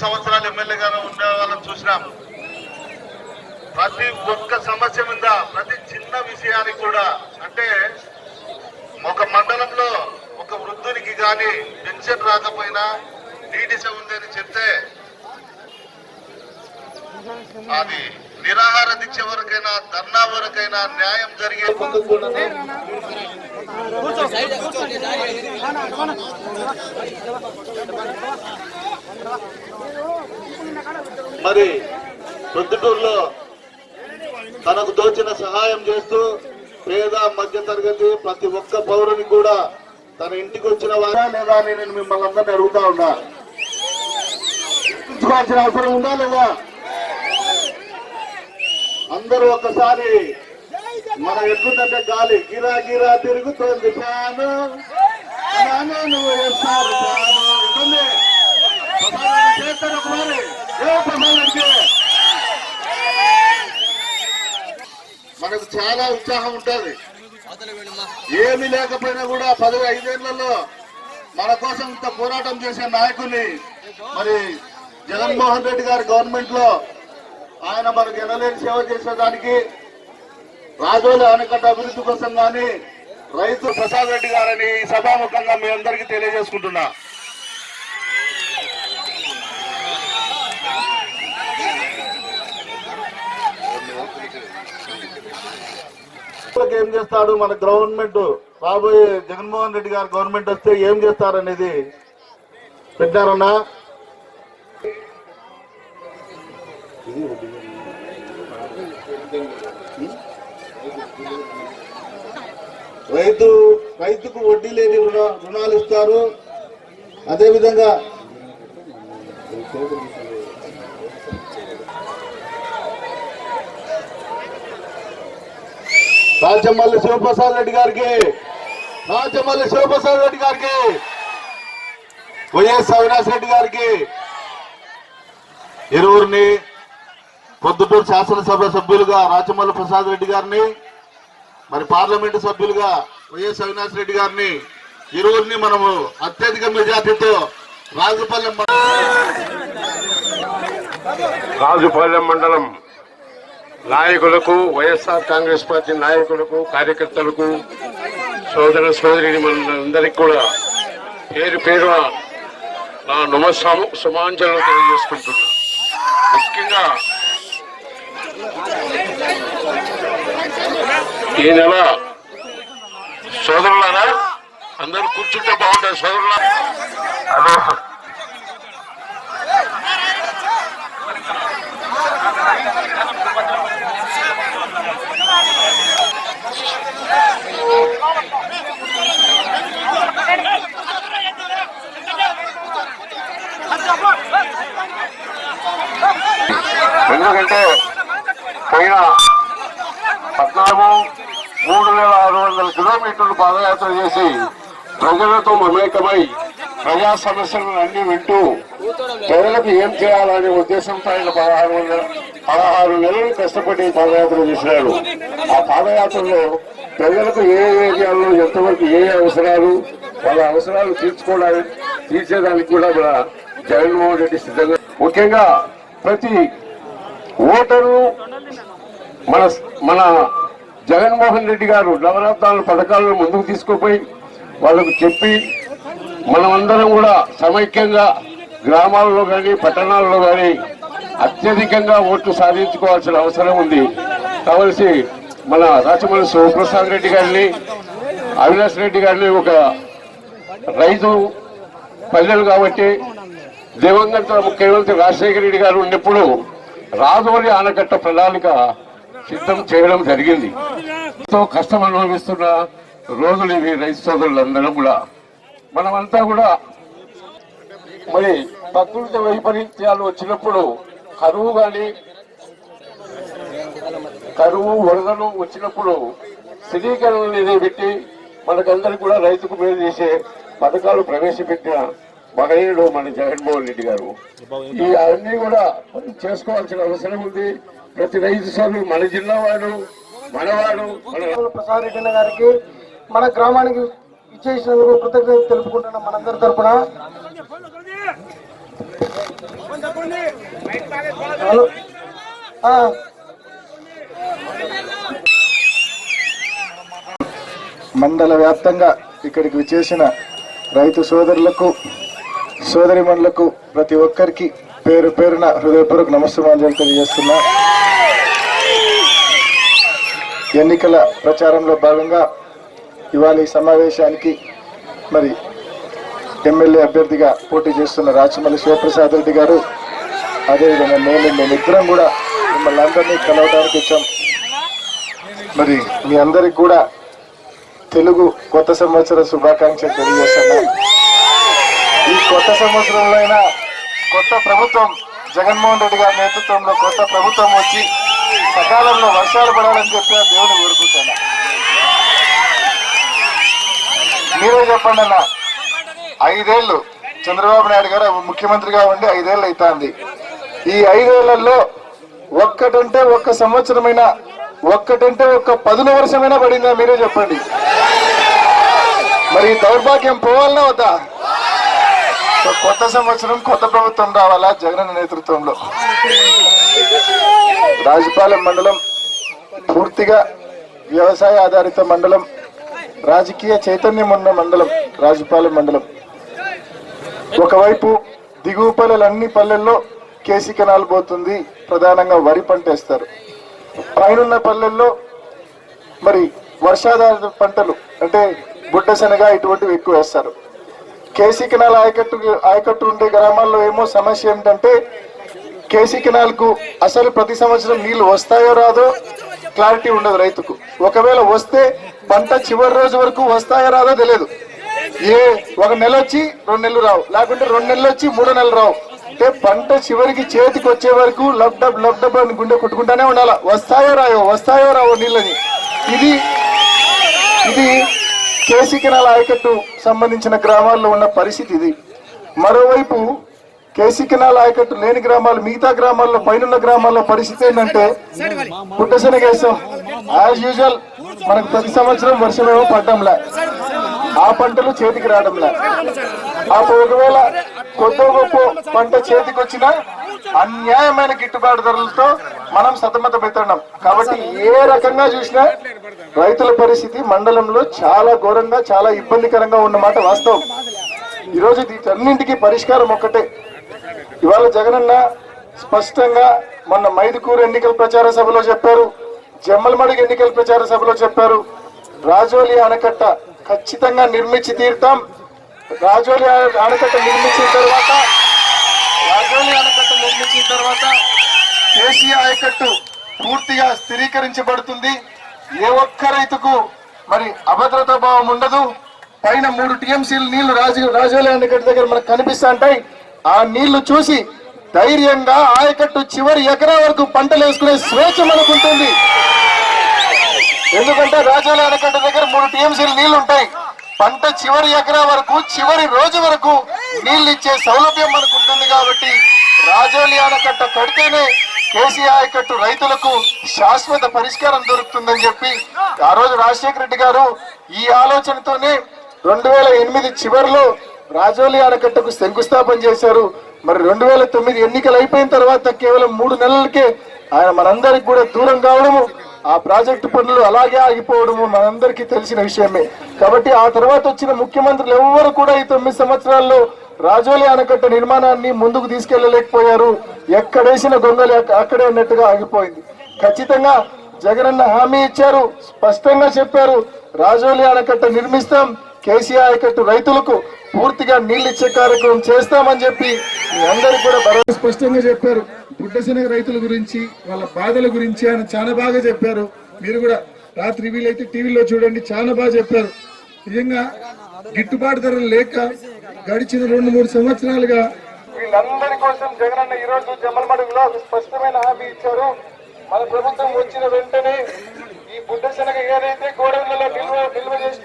సంవత్సరాలు ఎమ్మెల్యేగానే ఉండే వాళ్ళని చూసినాం ప్రతి ఒక్క సమస్య మీద ప్రతి చిన్న విషయానికి కూడా అంటే ఒక మండలంలో ఒక వృద్ధునికి కానీ పెన్షన్ రాకపోయినా నీటిస ఉందని అని చెప్తే అది నిరాహార దీక్ష వరకైనా ధర్నా వరకైనా న్యాయం జరిగే కూడా మరి ప్రొద్దుటూరులో తనకు తోచిన సహాయం చేస్తూ పేద మధ్య తరగతి ప్రతి ఒక్క పౌరుని కూడా తన ఇంటికి వచ్చిన వారా లేదా అని నేను మిమ్మల్ని అందరినీ అడుగుతా ఉన్నా. గుర్తుంచుకోవాల్సిన అవసరం ఉందా లేదా? అందరూ ఒక్కసారి మన ఎట్లుందంటే గాలి గిరా గిరా తిరుగుతోంది ఫ్యాను. ఫ్యాను నువ్వు వేస్తారు ఫ్యాను ఉంటుంది ప్రసాదం చేస్తారు ఒకసారి ఏ ప్రసాదానికి మనకు చాలా ఉత్సాహం ఉంటుంది. ఏమి లేకపోయినా కూడా పదవి ఐదేళ్ళలో మన కోసం ఇంత పోరాటం చేసే నాయకుని మరి జగన్మోహన్ రెడ్డి గారి గవర్నమెంట్లో ఆయన మనకు ఎనలేని సేవ చేసేదానికి రాజోలు ఆనకట్ట అభివృద్ధి కోసం కానీ రైతు ప్రసాద్ రెడ్డి గారని సభాముఖంగా మీ అందరికీ తెలియజేసుకుంటున్నా. ఏం చేస్తాడు? మన గవర్నమెంట్ రాబోయే జగన్మోహన్ రెడ్డి గారు గవర్నమెంట్ వస్తే ఏం చేస్తారనేది పెట్టారన్నా? రైతు రైతుకు వడ్డీ లేని రుణ రుణాలు ఇస్తారు. అదేవిధంగా రాజమల్లి శివప్రసాద్ రెడ్డి గారికి రాజమల్లి శివప్రసాద్ రెడ్డి గారికి వైఎస్ అవినాష్ రెడ్డి గారికి ఇరువురిని పొద్దుటూరు శాసనసభ సభ్యులుగా రాజమల్లి ప్రసాద్ రెడ్డి గారిని మరి పార్లమెంటు సభ్యులుగా వైఎస్ అవినాష్ రెడ్డి గారిని ఇరువురిని మనము అత్యధిక మెజార్టీతో రాజుపల్లెం రాజుపల్లెం మండలం నాయకులకు వైఎస్ఆర్ కాంగ్రెస్ పార్టీ నాయకులకు కార్యకర్తలకు సోదర మన మనందరికీ కూడా పేరు పేరు నా నమస్కారం సుమాంజలు తెలియజేసుకుంటున్నా. ముఖ్యంగా ఈ నెల సోదరులారా అందరూ కూర్చుంటే బాగుంటారు సోదరులారా. హలో. ఎందుకంటే పోయిన పద్నాలుగు మూడు వేల ఆరు వందల కిలోమీటర్లు పాదయాత్ర చేసి ప్రజలతో మమేకమై ప్రజా సమస్యలను అన్ని వింటూ ప్రజలకు ఏం చేయాలనే ఉద్దేశంతో ఆయన పదహారు వందల పదహారు నెలలు కష్టపడి పాదయాత్ర చేసినాడు ఆ పాదయాత్రలో ప్రజలకు ఏ ఏరియాలో ఎంతవరకు ఏ అవసరాలు వాళ్ళ అవసరాలు తీర్చుకోవడానికి తీర్చేదానికి కూడా మన జగన్మోహన్ రెడ్డి సిద్ధంగా ముఖ్యంగా ప్రతి ఓటరు మన మన జగన్మోహన్ రెడ్డి గారు నవరత్నాల పథకాలను ముందుకు తీసుకుపోయి వాళ్ళకు చెప్పి మనమందరం కూడా సమైక్యంగా గ్రామాల్లో కానీ పట్టణాల్లో కానీ అత్యధికంగా ఓట్లు సాధించుకోవాల్సిన అవసరం ఉంది. కావలసి మన రాచమల్లి శివప్రసాద్ రెడ్డి గారిని అవినాష్ రెడ్డి గారిని ఒక రైతు పల్లెలు కాబట్టి దివంగత ముఖ్యమంత్రి రాజశేఖర రెడ్డి గారు ఉన్నప్పుడు రాజోలి ఆనకట్ట ప్రణాళిక సిద్ధం చేయడం జరిగింది. ఎంతో కష్టం అనుభవిస్తున్న రోజులు ఇవి రైతు సోదరులందరం కూడా. మనమంతా కూడా మరి ప్రకృతి వైపరీత్యాలు వచ్చినప్పుడు కరువు కానీ కరువు వరదలు వచ్చినప్పుడు స్థిరీకరణ నిధి పెట్టి మనకందరికి కూడా రైతుకు మేలు చేసే పథకాలు ప్రవేశపెట్టిన మహనీయుడు మన జగన్మోహన్ రెడ్డి గారు. ఈ అన్ని కూడా చేసుకోవాల్సిన అవసరం ఉంది. ప్రతి రైతు సార్లు మన జిల్లా వాడు మనవాడు ప్రసాద్ రెడ్డి గారికి మన గ్రామానికి ఇచ్చేసినందుకు కృతజ్ఞత తెలుపుకుంటున్నాం మనందరి తరఫున హలో. మండల వ్యాప్తంగా ఇక్కడికి విచ్చేసిన రైతు సోదరులకు సోదరిమణులకు ప్రతి ఒక్కరికి పేరు పేరున హృదయపూర్వక నమస్కారాలు తెలియజేస్తున్నా. ఎన్నికల ప్రచారంలో భాగంగా ఇవాళ ఈ సమావేశానికి మరి ఎమ్మెల్యే అభ్యర్థిగా పోటీ చేస్తున్న రాచమల్లి శివప్రసాద్ రెడ్డి గారు అదేవిధంగా నేను మేమిద్దరం కూడా మిమ్మల్ని అందరినీ కలవడానికి వచ్చాం. మరి మీ అందరికి కూడా తెలుగు కొత్త సంవత్సర శుభాకాంక్షలు తెలియజేస్తున్నా. ఈ కొత్త సంవత్సరంలో అయినా కొత్త ప్రభుత్వం జగన్మోహన్ రెడ్డి గారి నేతృత్వంలో కొత్త ప్రభుత్వం వచ్చి సకాలంలో వర్షాలు పడాలని చెప్పి ఆ దేవుని కోరుకుంటున్నా. మీరే చెప్పండి అన్న ఐదేళ్ళు చంద్రబాబు నాయుడు గారు ముఖ్యమంత్రిగా ఉండి ఐదేళ్ళు అవుతుంది. ఈ ఐదేళ్ళలో ఒక్కటంటే ఒక్క సంవత్సరమైనా ఒక్కటంటే ఒక్క పదున వర్షమైనా పడిందా? మీరే చెప్పండి. మరి దౌర్భాగ్యం పోవాలన్నా వద్దా? కొత్త సంవత్సరం కొత్త ప్రభుత్వం రావాలా జగన్ నేతృత్వంలో? రాజపాలెం మండలం పూర్తిగా వ్యవసాయ ఆధారిత మండలం రాజకీయ చైతన్యం ఉన్న మండలం రాజపాలెం మండలం. ఒకవైపు దిగువ పల్లెలు అన్ని పల్లెల్లో కేసీ కెనాల్ పోతుంది ప్రధానంగా వరి పంట వేస్తారు పైనున్న పల్లెల్లో మరి వర్షాధారిత పంటలు అంటే బుడ్డ శనగ ఇటువంటివి ఎక్కువ వేస్తారు. కేసీ కెనాల్ ఆయకట్టు ఆయకట్టు ఉండే గ్రామాల్లో ఏమో సమస్య ఏమిటంటే కేసీ కెనాల్కు అసలు ప్రతి సంవత్సరం నీళ్ళు వస్తాయో రాదో క్లారిటీ ఉండదు రైతుకు. ఒకవేళ వస్తే పంట చివరి రోజు వరకు వస్తాయో రాదో తెలియదు. ఏ ఒక నెల వచ్చి రెండు నెలలు రావు. లేకుంటే రెండు నెలలు వచ్చి మూడో నెలలు రావు. అంటే పంట చివరికి చేతికి వచ్చే వరకు లబ్ డబ్ లబ్ డబ్ అని గుండె కొట్టుకుంటానే ఉండాలా? వస్తాయో రాయో వస్తాయో రావో నీళ్ళని. ఇది ఇది కేసీ కెనాల్ ఆయకట్టు సంబంధించిన గ్రామాల్లో ఉన్న పరిస్థితి ఇది. మరోవైపు కేసీ కెనాల్ ఆయకట్టు లేని గ్రామాలు మిగతా గ్రామాల్లో పైనున్న గ్రామాల్లో పరిస్థితి ఏంటంటే పుట్టశనగేస్తాం. యాజ్ యూజువల్ మనకు ప్రతి సంవత్సరం వర్షమేమో పడ్డంలా. ఆ పంటలు చేతికి రావడంలా. అప్పుడు ఒకవేళ కొద్ది గొప్ప పంట చేతికి వచ్చిన అన్యాయమైన గిట్టుబాటు ధరలతో మనం సతమత పెడుతున్నాం కాబట్టి ఏ రకంగా చూసినా రైతుల పరిస్థితి మండలంలో చాలా ఘోరంగా చాలా ఇబ్బందికరంగా ఉన్నమాట వాస్తవం. ఈరోజు వీటన్నింటికి పరిష్కారం ఒక్కటే. ఇవాళ జగనన్న స్పష్టంగా మొన్న మైదుకూరు ఎన్నికల ప్రచార సభలో చెప్పారు జమ్మలమడుగు ఎన్నికల ప్రచార సభలో చెప్పారు రాజోలి ఆనకట్ట ఖచ్చితంగా నిర్మించి తీరుతాం రాజోలి ఆ- ఆనకట్ట నిర్మించిన తర్వాత రాజోలి ఆనకట్ట నిర్మించిన తర్వాత కేసీ ఆయకట్టు పూర్తిగా స్థిరీకరించబడుతుంది. ఏ ఒక్క రైతుకు మరి అభద్రతా భావం ఉండదు. పైన మూడు టీఎంసీలు నీళ్ళు రాజు రాజోలి ఆనకట్ట దగ్గర మనకు కనిపిస్తా ఉంటాయి. ఆ నీళ్ళు చూసి ధైర్యంగా ఆయకట్టు చివరి ఎకరా వరకు పంటలు వేసుకునే స్వేచ్ఛ మనకు ఉంటుంది. ఎందుకంటే రాజోలి ఆనకట్ట దగ్గర మూడు టీఎంసీలు నీళ్ళు ఉంటాయి. పంట చివరి ఎకరా వరకు చివరి రోజు వరకు నీళ్ళు ఇచ్చే సౌలభ్యం మనకు ఉంటుంది కాబట్టి రాజోలి ఆనకట్ట కడితేనే కేసీ ఆయకట్టు రైతులకు శాశ్వత పరిష్కారం దొరుకుతుందని చెప్పి ఆ రోజు రాజశేఖర రెడ్డి గారు ఈ ఆలోచనతోనే రెండు వేల ఎనిమిది చివరిలో రాజోలి ఆనకట్టకు శంకుస్థాపన చేశారు. మరి రెండు వేల తొమ్మిది ఎన్నికలు అయిపోయిన తర్వాత కేవలం మూడు నెలలకే ఆయన మనందరికి కూడా దూరం కావడము ఆ ప్రాజెక్టు పనులు అలాగే ఆగిపోవడము మనందరికీ తెలిసిన విషయమే. కాబట్టి ఆ తర్వాత వచ్చిన ముఖ్యమంత్రులు ఎవ్వరు కూడా ఈ తొమ్మిది సంవత్సరాల్లో రాజోలి ఆనకట్ట నిర్మాణాన్ని ముందుకు తీసుకెళ్ళలేకపోయారు. ఎక్కడేసిన గొంగలి అక్కడే ఉన్నట్టుగా ఆగిపోయింది. ఖచ్చితంగా జగనన్న హామీ ఇచ్చారు స్పష్టంగా చెప్పారు రాజోలి ఆనకట్ట నిర్మిస్తాం కేసీఆర్ కట్టు రైతులకు పూర్తిగా నీళ్ళు ఇచ్చే కార్యక్రమం చేస్తామని చెప్పి మీ అందరికి కూడా భరోసా స్పష్టంగా చెప్పారు. గుడ్డశనగ రైతుల గురించి వాళ్ళ బాధల గురించి ఆయన చాలా బాగా చెప్పారు. మీరు కూడా రాత్రి వీలైతే టీవీలో చూడండి చాలా బాగా చెప్పారు. నిజంగా గిట్టుబాటు ధరలు లేక గడిచిన రెండు మూడు సంవత్సరాలుగా వీళ్ళందరి కోసం జగనన్న ఈ రోజు జమ్మలమడుగులో స్పష్టమైన హామీ ఇచ్చారు. మన ప్రభుత్వం వచ్చిన వెంటనే ఈ బుడ్డ శనగ ఏదైతే గోడౌన్లలో నిల్వ నిల్వ చేసి